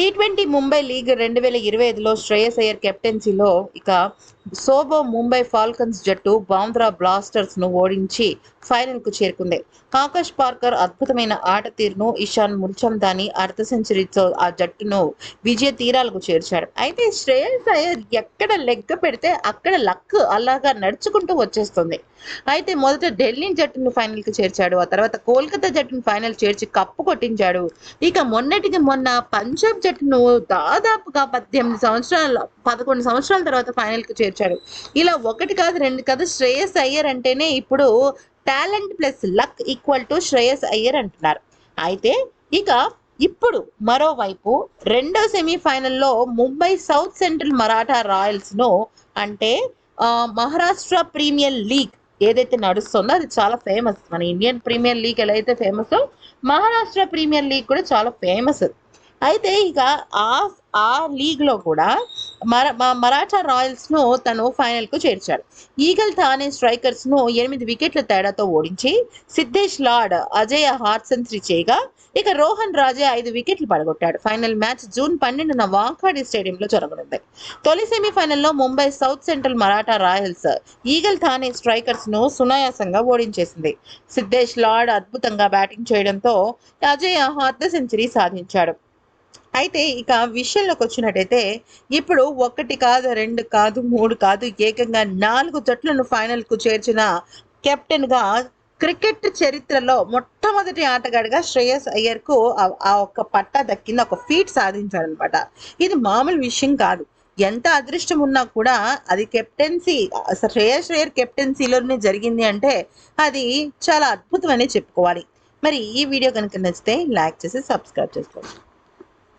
T twenty Mumbai league రెండు వేల ఇరవై ఐదులో శ్రేయస్ అయ్యర్ కెప్టెన్సీలో ఇక సోబో ముంబై ఫాల్కన్స్ జట్టు బాంద్రా బ్లాస్టర్స్ను ఓడించి ఫైనల్కు చేరుకుంది. ఆకాష్ పార్కర్ అద్భుతమైన ఆట తీరును ఇషాన్ ముల్చందాని అర్ధ సెంచరీతో ఆ జట్టును విజయ తీరాలకు చేర్చాడు. అయితే శ్రేయస్ అయ్యర్ ఎక్కడ లెక్క పెడితే అక్కడ లక్ అలాగా నడుచుకుంటూ వచ్చేస్తుంది. అయితే మొదట ఢిల్లీ జట్టును ఫైనల్కి చేర్చాడు. ఆ తర్వాత కోల్కతా జట్టును ఫైనల్ చేర్చి కప్పు కొట్టించాడు. ఇక మొన్నటికి మొన్న పంజాబ్ జట్టు చెట్టును దాదాపుగా పద్దెనిమిది సంవత్సరాల పదకొండు సంవత్సరాల తర్వాత ఫైనల్కి చేర్చాడు ఇలా ఒకటి కాదు రెండు కాదు శ్రేయస్ అయ్యర్ అంటేనే ఇప్పుడు talent plus luck equal to Shreyas Iyer అంటున్నారు. అయితే ఇక ఇప్పుడు మరోవైపు రెండో సెమీఫైనల్లో ముంబై సౌత్ సెంట్రల్ మరాఠా రాయల్స్ను అంటే మహారాష్ట్ర ప్రీమియర్ లీగ్ ఏదైతే నడుస్తుందో అది చాలా ఫేమస్. మన ఇండియన్ ప్రీమియర్ లీగ్ ఎలా అయితే ఫేమస్ మహారాష్ట్ర ప్రీమియర్ లీగ్ కూడా చాలా ఫేమస్. అయితే ఇక ఆ ఆ లీగ్లో కూడా మర మ- మరాఠా రాయల్స్ను తను ఫైనల్కు చేర్చాడు ఈగల్ థానే స్ట్రైకర్స్ను ఎనిమిది వికెట్ల తేడాతో ఓడించి సిద్ధేష్ లార్డ్ అజయ్ హార్ట్ సెంచరీ చేయగా ఇక రోహన్ రాజే ఐదు వికెట్లు పడగొట్టాడు. ఫైనల్ మ్యాచ్ జూన్ పన్నెండున వాంఖాడే స్టేడియంలో జరగనుంది. తొలి సెమీఫైనల్లో Mumbai South Central Maratha Royals Eagle Thane స్ట్రైకర్స్ను సునాయాసంగా ఓడించేసింది. సిద్ధేష్ లార్డ్ అద్భుతంగా బ్యాటింగ్ చేయడంతో అజయ్ అర్ధ సెంచరీ సాధించాడు. అయితే ఇక విషయంలోకి వచ్చినట్టయితే ఇప్పుడు ఒకటి కాదు రెండు కాదు మూడు కాదు ఏకంగా నాలుగు జట్లను ఫైనల్కు చేర్చిన కెప్టెన్గా క్రికెట్ చరిత్రలో మొట్టమొదటి ఆటగాడిగా శ్రేయస్ అయ్యర్కు ఆ- ఒక్క పట్టా దక్కింది ఒక ఫీట్ సాధించాడనమాట ఇది మామూలు విషయం కాదు. ఎంత అదృష్టం ఉన్నా కూడా అది కెప్టెన్సీ శ్రేయస్ అయ్యర్ కెప్టెన్సీలోనే జరిగింది అంటే అది చాలా అద్భుతం చెప్పుకోవాలి. మరి ఈ వీడియో కనుక నచ్చితే లైక్ చేసి సబ్స్క్రైబ్ చేసుకోండి.